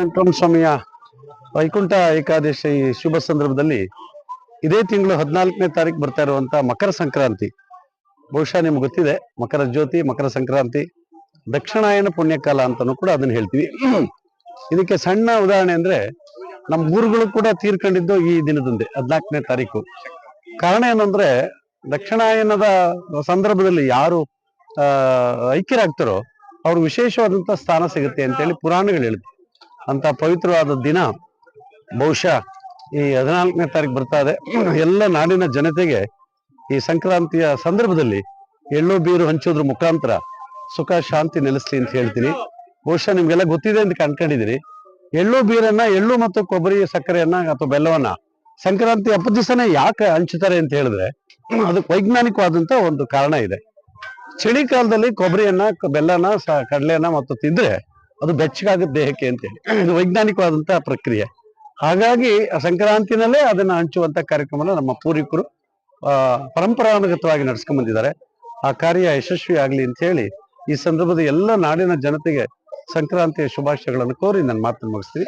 ವೆಂಕಟರಮಣ ಸ್ವಾಮಿಯ ವೈಕುಂಠ ಏಕಾದಶಿ ಶುಭ ಸಂದರ್ಭದಲ್ಲಿ ಇದೇ ತಿಂಗಳು ಹದಿನಾಲ್ಕನೇ ತಾರೀಕು ಬರ್ತಾ ಇರುವಂತ ಮಕರ ಸಂಕ್ರಾಂತಿ. ಬಹುಶಃ ನಿಮ್ಗೆ ಗೊತ್ತಿದೆ, ಮಕರ ಜ್ಯೋತಿ, ಮಕರ ಸಂಕ್ರಾಂತಿ, ದಕ್ಷಿಣಾಯನ ಪುಣ್ಯಕಾಲ ಅಂತಾನು ಕೂಡ ಅದನ್ನ ಹೇಳ್ತೀವಿ. ಇದಕ್ಕೆ ಸಣ್ಣ ಉದಾಹರಣೆ ಅಂದ್ರೆ ನಮ್ಮ ಊರುಗಳು ಕೂಡ ತೀರ್ಕೊಂಡಿದ್ದು ಈ ದಿನದಂದೆ, ಹದಿನಾಲ್ಕನೇ ತಾರೀಕು. ಕಾರಣ ಏನಂದ್ರೆ ದಕ್ಷಿಣಾಯನದ ಸಂದರ್ಭದಲ್ಲಿ ಯಾರು ಐಕ್ಯರಾಗ್ತಾರೋ ಅವ್ರು ವಿಶೇಷವಾದಂತ ಸ್ಥಾನ ಸಿಗುತ್ತೆ ಅಂತೇಳಿ ಪುರಾಣಗಳು ಹೇಳುತ್ತೆ ಅಂತ ಪವಿತ್ರವಾದ ದಿನ ಬಹುಶಃ ಈ ಹದಿನಾಲ್ಕನೇ ತಾರೀಕು ಬರ್ತಾ ಇದೆ. ಎಲ್ಲ ನಾಡಿನ ಜನತೆಗೆ ಈ ಸಂಕ್ರಾಂತಿಯ ಸಂದರ್ಭದಲ್ಲಿ ಎಳ್ಳು, ಬೀರು, ಹಂಚೋದ್ರ ಮುಖಾಂತರ ಸುಖ, ಶಾಂತಿ ನೆಲೆಸಲಿ ಅಂತ ಹೇಳ್ತೀನಿ. ಬಹುಶಃ ನಿಮ್ಗೆಲ್ಲ ಗೊತ್ತಿದೆ ಅಂತ ಕಂಡ್ಕೊಂಡಿದ್ದೀನಿ ಎಳ್ಳು, ಬೀರನ್ನ, ಎಳ್ಳು ಮತ್ತು ಕೊಬ್ಬರಿ, ಸಕ್ಕರೆಯನ್ನ ಅಥವಾ ಬೆಲ್ಲವನ್ನ ಸಂಕ್ರಾಂತಿ ಹಬ್ಬದ ದಿವಸನೇ ಯಾಕೆ ಹಂಚುತ್ತಾರೆ ಅಂತ ಹೇಳಿದ್ರೆ ಅದಕ್ಕೆ ವೈಜ್ಞಾನಿಕವಾದಂತ ಒಂದು ಕಾರಣ ಇದೆ. ಚಳಿಗಾಲದಲ್ಲಿ ಕೊಬ್ಬರಿಯನ್ನ, ಬೆಲ್ಲನ ಕಡಲೆಯನ್ನ ಮತ್ತು ತಿಂದ್ರೆ ಅದು ಬೆಚ್ಚಗಾಗುತ್ತೆ ದೇಹಕ್ಕೆ ಅಂತೇಳಿ ಇದು ವೈಜ್ಞಾನಿಕವಾದಂತಹ ಪ್ರಕ್ರಿಯೆ. ಹಾಗಾಗಿ ಸಂಕ್ರಾಂತಿನಲ್ಲೇ ಅದನ್ನ ಹಂಚುವಂತ ಕಾರ್ಯಕ್ರಮನ ನಮ್ಮ ಪೂರ್ವಿಕರು ಪರಂಪರಾನುಗತವಾಗಿ ನಡ್ಸ್ಕೊಂಡ್ ಬಂದಿದ್ದಾರೆ. ಆ ಕಾರ್ಯ ಯಶಸ್ವಿ ಆಗ್ಲಿ ಅಂತ ಹೇಳಿ ಈ ಸಂದರ್ಭದ ಎಲ್ಲ ನಾಡಿನ ಜನತೆಗೆ ಸಂಕ್ರಾಂತಿಯ ಶುಭಾಶಯಗಳನ್ನು ಕೋರಿ ನನ್ನ ಮಾತನ್ನು ಮುಗಿಸ್ತೀನಿ